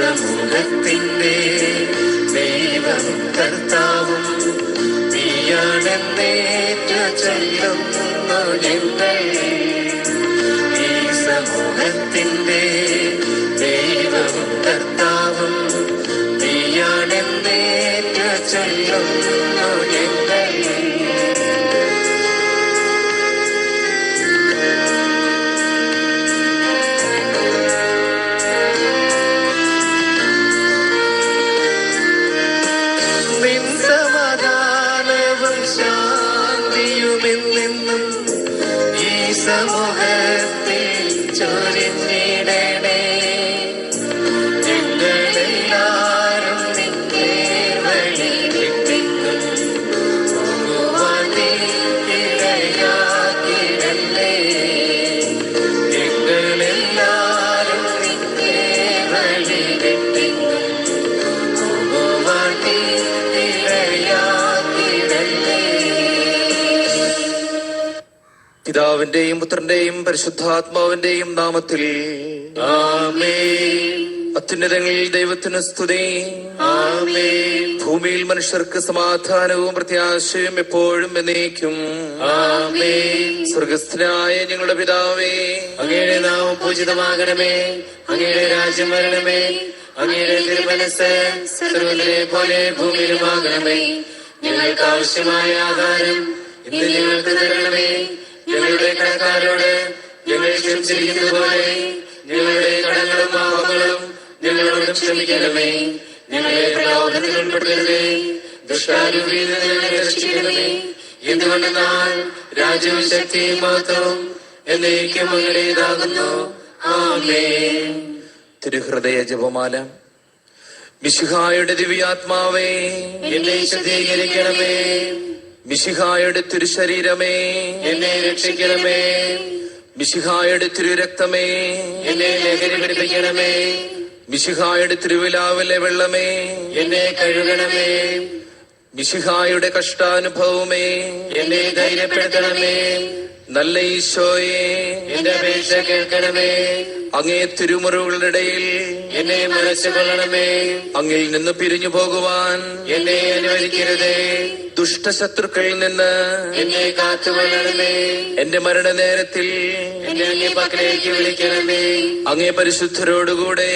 ഈ സമൂഹത്തിന്റെ ദൈവം കർത്താവും നീയാണെന്നേറ്റ ചൊല്ലുന്നു സമൂഹത്തിൽ ചൊരിഞ്ഞിടണേ പിതാവിന്റെയും പുത്രന്റെയും പരിശുദ്ധാത്മാവിന്റെയും നാമത്തിൽ. അത്യുന്നതങ്ങളിൽ ദൈവത്തിന് സ്തുതി. ഭൂമിയിൽ മനുഷ്യർക്ക് സമാധാനവും പ്രത്യാശയും എപ്പോഴും എന്നേക്കും. സ്വർഗസ്ഥനായ ഞങ്ങളുടെ പിതാവേ. അങ്ങയുടെ നാമം പൂജിതമാകണമേ. അങ്ങയുടെ രാജ്യം വരണമേ. അങ്ങയുടെ തിരുമനസ് സർവതിലെ പോലെ ഭൂമിയിലുമാകണമേ. ഞങ്ങൾക്ക് ആവശ്യമായ ആഹാരം ഇന്ന് ഞങ്ങൾക്ക് തരണമേ. ഞങ്ങളുടെ കടക്കാരോട് ഞങ്ങൾ ക്ഷമിച്ചിരിക്കുന്നത് പോലെ ഞങ്ങളുടെ കടങ്ങളും പാപങ്ങളും ഞങ്ങളോട് ക്ഷമിക്കണമേ. ഞങ്ങളെ പ്രലോഭനത്തിൽ ഉൾപ്പെടുത്തരുതേ. ദുഷ്ടാരൂപിയിൽ നിന്ന് ഞങ്ങളെ രക്ഷിക്കണമേ. എന്തുകൊണ്ടെന്നാൽ രാജ്യവും ശക്തിയും മാത്രം എന്നേക്കും അങ്ങടേതാകുന്നു ആമേൻ. തിരുഹൃദയ ജപമാല. വിശുഹായുടെ ദിവ്യാത്മാവേ എന്നെ ശുദ്ധീകരിക്കണമേ. മിശിഹായുടെ തിരുശരീരമേ. എന്നെ രക്ഷിക്കണമേ. മിശിഹായുടെ തിരുരക്തമേ. എന്നെ ലഹരി പിടിപ്പിക്കണമേ. മിശിഹായുടെ തിരുവിലാവിലെ വെള്ളമേ. എന്നെ കഴുകണമേ. മിശിഹായുടെ കഷ്ടാനുഭവമേ. എന്നെ ധൈര്യപ്പെടുത്തണമേ. നല്ല ഈശോയെ എന്റെ അപേക്ഷ കേൾക്കണമേ. അങ്ങേ തിരുമുറിവുകളുടെ ഇടയിൽ എന്നെ മനസ്സുകൊള്ളണമേ അങ്ങിൽ നിന്ന് പിരിഞ്ഞു പോകുവാൻ എന്നെ അനുവദിക്കരുതേ. ദുഷ്ടശത്രുക്കളിൽ നിന്ന് എന്നെ കാത്തുകൊള്ളണമേ. എന്റെ മരണനേരത്തിൽ എന്നെ അങ്ങേ പക്കലേക്ക് വിളിക്കണമേ. അങ്ങേ പരിശുദ്ധരോടുകൂടെ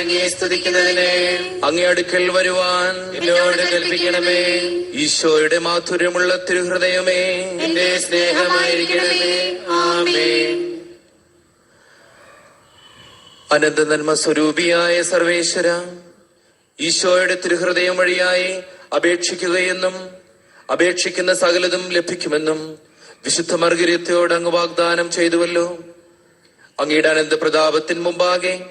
അങ്ങേ സ്തുതിക്കുന്നതിന്. അങ്ങേ അടുക്കൽ വരുവാൻ എന്നോട് കൽപ്പിക്കണമേ. ഈശോയുടെ മാധുര്യമുള്ള തിരുഹൃദയമേ. എന്റെ ആമേൻ. അനന്ത നന്മ സ്വരൂപിയായ സർവേശ്വര ഈശോയുടെ തിരുഹൃദയം വഴിയായി അപേക്ഷിക്കുകയെന്നും അപേക്ഷിക്കുന്ന സകലതും ലഭിക്കുമെന്നും വിശുദ്ധ മർഗര്യത്തോട് അങ്ങ് വാഗ്ദാനം ചെയ്തുവല്ലോ. അങ്ങയുടെ അനന്ത പ്രതാപത്തിന് മുമ്പാകെ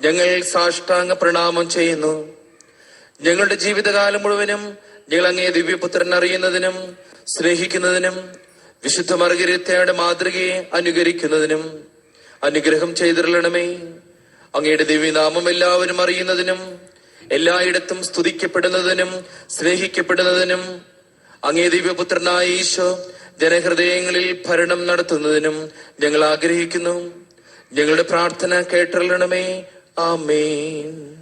ഞങ്ങൾ സാഷ്ടാംഗ പ്രണാമം ചെയ്യുന്നു. ഞങ്ങളുടെ ജീവിതകാലം മുഴുവനും ഞങ്ങൾ അങ്ങേ ദിവ്യപുത്രൻ അറിയുന്നതിനും സ്നേഹിക്കുന്നതിനും വിശുദ്ധ മർഗര്യത്തയുടെ മാതൃകയെ അനുകരിക്കുന്നതിനും അനുഗ്രഹം ചെയ്തിരളണമേ അങ്ങയുടെ ദിവ്യനാമം എല്ലാവരും അറിയുന്നതിനും എല്ലായിടത്തും സ്തുതിക്കപ്പെടുന്നതിനും സ്നേഹിക്കപ്പെടുന്നതിനും അങ്ങേ ദിവ്യപുത്രനായ ഈശോ ജനഹൃദയങ്ങളിൽ ഭരണം നടത്തുന്നതിനും ഞങ്ങൾ ആഗ്രഹിക്കുന്നു. ഞങ്ങളുടെ പ്രാർത്ഥന കേട്ടറിയണമേ ആമേൻ.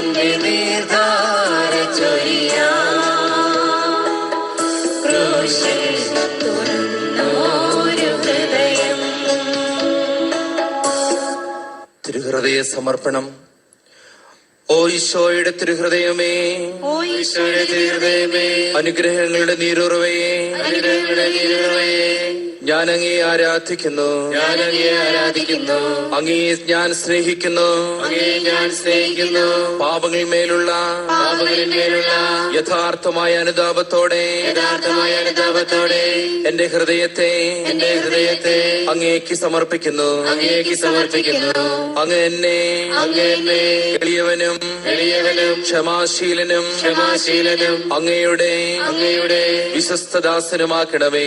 ജീവന്റെ നീർധാര ചൊരിയാം. ക്രൂശിൽ തുറന്നോരു ഹൃദയം. തിരുഹൃദയ സമർപ്പണം. ഓ ഈശോയുടെ തിരുഹൃദയമേ ഓ ഈശോയുടെ ഹൃദയമേ അനുഗ്രഹങ്ങളുടെ നീരുറവയെ. അനുഗ്രഹങ്ങളുടെ നീരുറവയെ. ഞാൻ അങ്ങേ ആരാധിക്കുന്നു. ഞാൻ അങ്ങേ ആരാധിക്കുന്നു. അങ്ങേ ഞാൻ സ്നേഹിക്കുന്നു. അങ്ങേ ഞാൻ സ്നേഹിക്കുന്നു. പാപങ്ങൾ മേലുള്ള പാപങ്ങളിന്മേലുള്ള യഥാർത്ഥമായ അനുതാപത്തോടെ യഥാർത്ഥമായ അനുതാപത്തോടെ എന്റെ ഹൃദയത്തെ എന്റെ ഹൃദയത്തെ അങ്ങേക്ക് സമർപ്പിക്കുന്നു. അങ്ങേക്ക് സമർപ്പിക്കുന്നു. അങ്ങ് എന്നെ അങ്ങ് എന്നെ എളിയവനും എളിയവനും ക്ഷമാശീലനും ക്ഷമാശീലനും അങ്ങയുടെ അങ്ങയുടെ വിശ്വസ്തദാസനുമാക്കണമേ.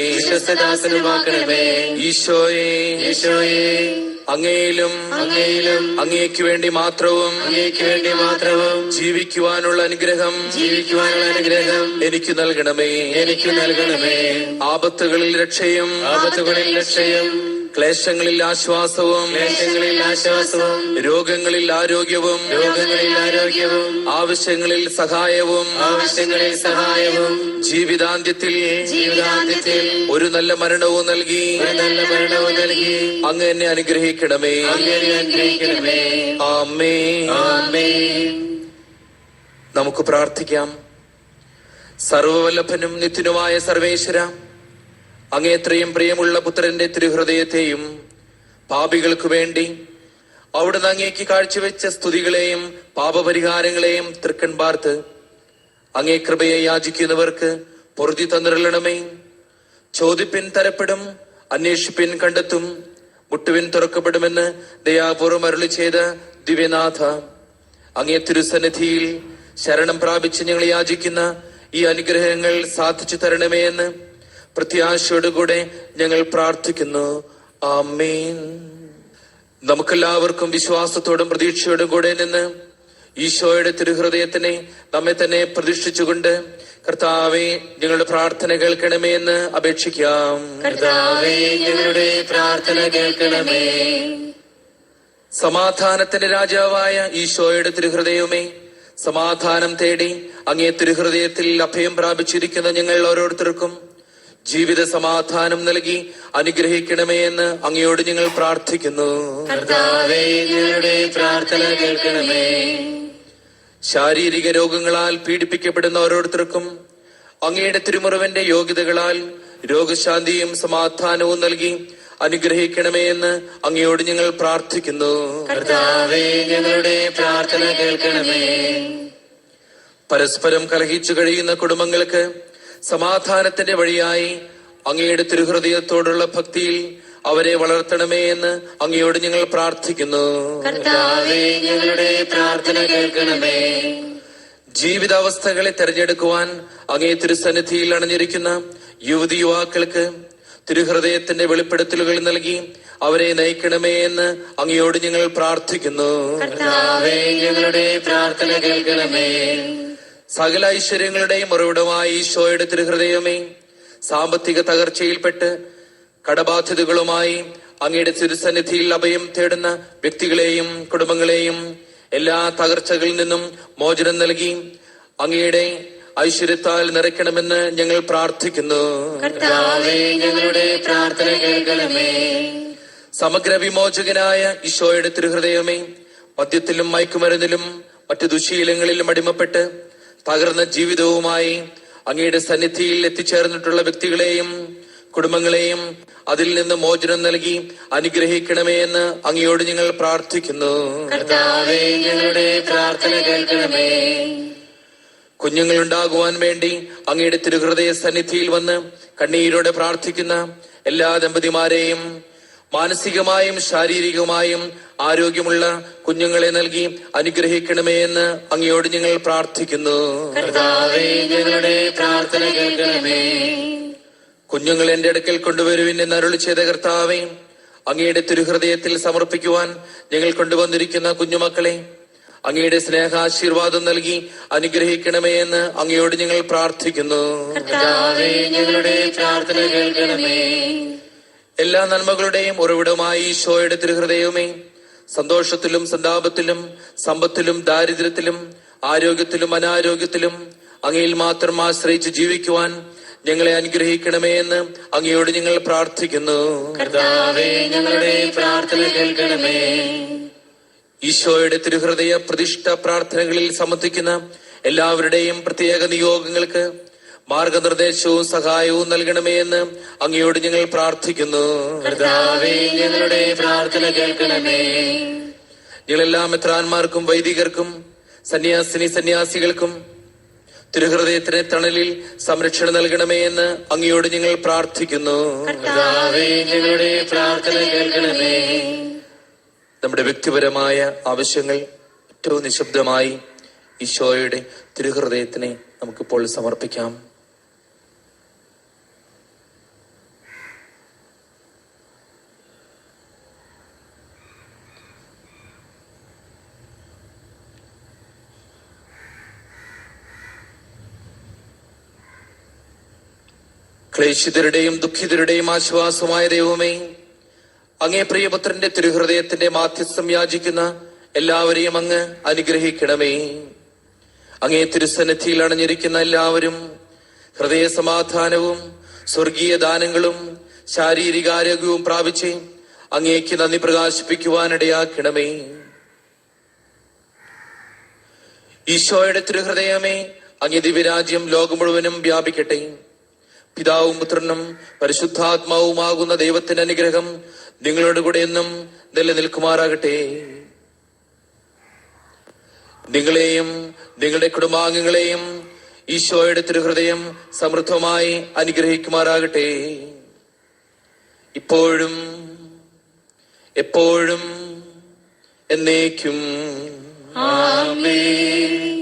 ഈശോയെ ഈശോയെ. അങ്ങയിലും അങ്ങയിലും അങ്ങേക്ക് വേണ്ടി മാത്രവും അങ്ങേക്ക് വേണ്ടി മാത്രവും ജീവിക്കുവാനുള്ള അനുഗ്രഹം ജീവിക്കുവാനുള്ള അനുഗ്രഹം എനിക്ക് നൽകണമേ. എനിക്ക് നൽകണമേ. ആപത്തുകളിൽ രക്ഷയും ആപത്തുകളിൽ രക്ഷയും ക്ലേശങ്ങളിൽ ആശ്വാസവും ക്ലേശങ്ങളിൽ ആശ്വാസവും രോഗങ്ങളിൽ ആരോഗ്യവും രോഗങ്ങളിൽ ആരോഗ്യവും ആവശ്യങ്ങളിൽ സഹായവും ആവശ്യങ്ങളിൽ സഹായവും ജീവിതാന്ത്യത്തിൽ ജീവിതാന്ത്യത്തിൽ ഒരു നല്ല മരണവും നൽകി നല്ല മരണവും നൽകി. അങ്ങ് എന്നെ അനുഗ്രഹിക്കണമേ. അങ്ങനെ അനുഗ്രഹിക്കണമേ. ആമേ. ആമേ. നമുക്ക് പ്രാർത്ഥിക്കാം. സർവവല്ലഭനും നിത്യനുമായ സർവേശ്വര അങ്ങേത്രയും പ്രിയമുള്ള പുത്രന്റെ തിരുഹൃദയത്തെയും പാപികൾക്കു വേണ്ടി അവിടുന്ന് അങ്ങേക്ക് കാഴ്ചവെച്ച സ്തുതികളെയും പാപപരിഹാരങ്ങളെയും തൃക്കൺ പാർത്ത് അങ്ങേ കൃപയെ യാചിക്കുന്നവർക്ക് പൊറുതി തന്നിരളണമേ. ചോദിപ്പിൻ തരപ്പെടും അന്വേഷിപ്പിൻ കണ്ടെത്തും മുട്ടുവിൻ തുറക്കപ്പെടുമെന്ന് ദയാപൂർവം അരുളി ചെയ്ത ദിവ്യനാഥ. അങ്ങേ തിരുസന്നിധിയിൽ ശരണം പ്രാപിച്ച് ഞങ്ങൾ യാചിക്കുന്ന ഈ അനുഗ്രഹങ്ങൾ സാധിച്ചു തരണമേ എന്ന് പ്രത്യാശയോടുകൂടെ ഞങ്ങൾ പ്രാർത്ഥിക്കുന്നു. ആമേൻ. നമുക്കെല്ലാവർക്കും വിശ്വാസത്തോടും പ്രതീക്ഷയോടും കൂടെ നിന്ന് ഈശോയുടെ തിരുഹൃദയത്തിനെ നമ്മെ തന്നെ പ്രതീക്ഷിച്ചുകൊണ്ട് കർത്താവെ ഞങ്ങളുടെ പ്രാർത്ഥന കേൾക്കണമേ എന്ന് അപേക്ഷിക്കാം. കർത്താവേ ഞങ്ങളുടെ പ്രാർത്ഥന കേൾക്കണമേ. സമാധാനത്തിന്റെ രാജാവായ ഈശോയുടെ തിരുഹൃദയമേ സമാധാനം തേടി അങ്ങേ തിരുഹൃദയത്തിൽ അഭയം പ്രാപിച്ചിരിക്കുന്ന ഞങ്ങൾ ഓരോരുത്തർക്കും ജീവിത സമാധാനം നൽകി അനുഗ്രഹിക്കണമേ എന്ന് അങ്ങയോട് ഞങ്ങൾ പ്രാർത്ഥിക്കുന്നു. പ്രാർത്ഥന കേൾക്കണമേ. ശാരീരിക രോഗങ്ങളാൽ പീഡിപ്പിക്കപ്പെടുന്ന ഓരോരുത്തർക്കും അങ്ങയുടെ തിരുമുറിവന്റെ യോഗ്യതകളാൽ രോഗശാന്തിയും സമാധാനവും നൽകി അനുഗ്രഹിക്കണമേ എന്ന് അങ്ങയോട് ഞങ്ങൾ പ്രാർത്ഥിക്കുന്നു. ഞങ്ങളുടെ പ്രാർത്ഥന കേൾക്കണമേ. പരസ്പരം കലഹിച്ചു കഴിയുന്ന കുടുംബങ്ങൾക്ക് സമാധാനത്തിന്റെ വഴിയായി അങ്ങയുടെ തിരുഹൃദയത്തോടുള്ള ഭക്തിയിൽ അവരെ വളർത്തണമേ എന്ന് അങ്ങയോട് ഞങ്ങൾ പ്രാർത്ഥിക്കുന്നു. ഞങ്ങളുടെ പ്രാർത്ഥന കേൾക്കണമേ. ജീവിതാവസ്ഥകളെ തെരഞ്ഞെടുക്കുവാൻ അങ്ങേ തിരുസന്നിധിയിൽ അണഞ്ഞിരിക്കുന്ന യുവതി യുവാക്കൾക്ക് തിരുഹൃദയത്തിന്റെ വെളിപ്പെടുത്തലുകൾ നൽകി അവരെ നയിക്കണമേ എന്ന് അങ്ങയോട് ഞങ്ങൾ പ്രാർത്ഥിക്കുന്നു. ഞങ്ങളുടെ പ്രാർത്ഥന കേൾക്കണമേ. സകല ഐശ്വര്യങ്ങളുടെയും ഉറവിടമായ ഈശോയുടെ തിരുഹൃദയമേ സാമ്പത്തിക തകർച്ചയിൽപ്പെട്ട് കടബാധ്യതകളുമായി അങ്ങയുടെ തിരുസന്നിധിയിൽ അഭയം തേടുന്ന വ്യക്തികളെയും കുടുംബങ്ങളെയും എല്ലാ തകർച്ചകളിൽ നിന്നും മോചനം നൽകി അങ്ങയുടെ ഐശ്വര്യത്താൽ നിറയ്ക്കണമെന്ന് ഞങ്ങൾ പ്രാർത്ഥിക്കുന്നു. ഞങ്ങളുടെ പ്രാർത്ഥന കേൾക്കണമേ. സമഗ്ര വിമോചകനായ ഈശോയുടെ തിരുഹൃദയമേ മദ്യത്തിലും മയക്കുമരുന്നിലും മറ്റു ദുശീലങ്ങളിലും അടിമപ്പെട്ട് തകർന്ന ജീവിതവുമായി അങ്ങയുടെ സന്നിധിയിൽ എത്തിച്ചേർന്നിട്ടുള്ള വ്യക്തികളെയും കുടുംബങ്ങളെയും അതിൽ നിന്ന് മോചനം നൽകി അനുഗ്രഹിക്കണമേ എന്ന് അങ്ങയോട് ഞങ്ങൾ പ്രാർത്ഥിക്കുന്നു. കുഞ്ഞുങ്ങൾ ഞങ്ങളുടെ പ്രാർത്ഥന കേൾക്കണമേ. കുഞ്ഞുങ്ങളുണ്ടാകുവാൻ വേണ്ടി അങ്ങയുടെ തിരുഹൃദയ സന്നിധിയിൽ വന്ന് കണ്ണീരോടെ പ്രാർത്ഥിക്കുന്ന എല്ലാ ദമ്പതിമാരെയും മാനസികമായും ശാരീരികമായും ആരോഗ്യമുള്ള കുഞ്ഞുങ്ങളെ നൽകി അനുഗ്രഹിക്കണമേ എന്ന് അങ്ങയോട് ഞങ്ങൾ പ്രാർത്ഥിക്കുന്നു. ഞങ്ങളുടെ പ്രാർത്ഥന കേൾക്കണമേ. കുഞ്ഞുങ്ങൾ എന്റെ അടുക്കൽ കൊണ്ടുവരുവിൻ എന്ന് അരുളി ചെയ്ത കർത്താവേ അങ്ങയുടെ തിരുഹൃദയത്തിൽ സമർപ്പിക്കുവാൻ ഞങ്ങൾ കൊണ്ടുവന്നിരിക്കുന്ന കുഞ്ഞുമക്കളെ അങ്ങയുടെ സ്നേഹാശീർവാദം നൽകി അനുഗ്രഹിക്കണമേ എന്ന് അങ്ങയോട് ഞങ്ങൾ പ്രാർത്ഥിക്കുന്നു. ഞങ്ങളുടെ പ്രാർത്ഥന കേൾക്കണമേ. എല്ലാ നന്മകളുടെയും ഉറവിടമായി ഈശോയുടെ തിരുഹൃദയവുമേ സന്തോഷത്തിലും സന്താപത്തിലും സമ്പത്തിലും ദാരിദ്ര്യത്തിലും ആരോഗ്യത്തിലും അനാരോഗ്യത്തിലും അങ്ങയിൽ മാത്രം ആശ്രയിച്ച് ജീവിക്കുവാൻ ഞങ്ങളെ അനുഗ്രഹിക്കണമേ എന്ന് അങ്ങയോട് ഞങ്ങൾ പ്രാർത്ഥിക്കുന്നു. ഞങ്ങളുടെ പ്രാർത്ഥന കേൾക്കണമേ. ഈശോയുടെ തിരുഹൃദയ പ്രതിഷ്ഠ പ്രാർത്ഥനകളിൽ സംബന്ധിക്കുന്ന എല്ലാവരുടെയും പ്രത്യേക നിയോഗങ്ങൾക്ക് മാർഗനിർദ്ദേശവും സഹായവും നൽകണമേ എന്ന് അങ്ങയോട് ഞങ്ങൾ പ്രാർത്ഥിക്കുന്നു. ഞങ്ങളുടെ പ്രാർത്ഥന കേൾക്കണമേ. ഞങ്ങളെല്ലാ മിത്രാന്മാർക്കും വൈദികർക്കും സന്യാസിനി സന്യാസികൾക്കും തിരുഹൃദയത്തിന് തണലിൽ സംരക്ഷണം നൽകണമേ എന്ന് അങ്ങയോട് ഞങ്ങൾ പ്രാർത്ഥിക്കുന്നു. ഞങ്ങളുടെ പ്രാർത്ഥന കേൾക്കണമേ. നമ്മുടെ വ്യക്തിപരമായ ആവശ്യങ്ങൾ ഏറ്റവും നിശബ്ദമായി ഈശോയുടെ തിരുഹൃദയത്തിനെ നമുക്കിപ്പോൾ സമർപ്പിക്കാം. ക്ലേശിതരുടെയും ദുഃഖിതരുടെയും ആശ്വാസമായ ദൈവമേ അങ്ങേ പ്രിയപുത്രന്റെ തിരുഹൃദയത്തിന്റെ മാധ്യസ്ഥം യാചിക്കുന്ന എല്ലാവരെയും അങ്ങ് അനുഗ്രഹിക്കണമേ. അങ്ങേ തിരുസന്നിധിയിൽ അണഞ്ഞിരിക്കുന്ന എല്ലാവരും ഹൃദയ സമാധാനവും സ്വർഗീയ ദാനങ്ങളും ശാരീരിക ആരോഗ്യവും പ്രാപിച്ച് അങ്ങേക്ക് നന്ദി പ്രകാശിപ്പിക്കുവാനിടയാക്കണമേ. ഈശോയുടെ തിരുഹൃദയമേ അങ്ങേ ദിവ്യരാജ്യം ലോകം മുഴുവനും വ്യാപിക്കട്ടെ. പിതാവും പുത്രനും പരിശുദ്ധാത്മാവുമാകുന്ന ദൈവത്തിന്റെ അനുഗ്രഹം നിങ്ങളോട് കൂടെ എന്നും നിലനിൽക്കുമാറാകട്ടെ. നിങ്ങളെയും നിങ്ങളുടെ കുടുംബാംഗങ്ങളെയും ഈശോയുടെ തിരുഹൃദയം സമൃദ്ധമായി അനുഗ്രഹിക്കുമാറാകട്ടെ. ഇപ്പോഴും എപ്പോഴും എന്നേക്കും. ആമേൻ.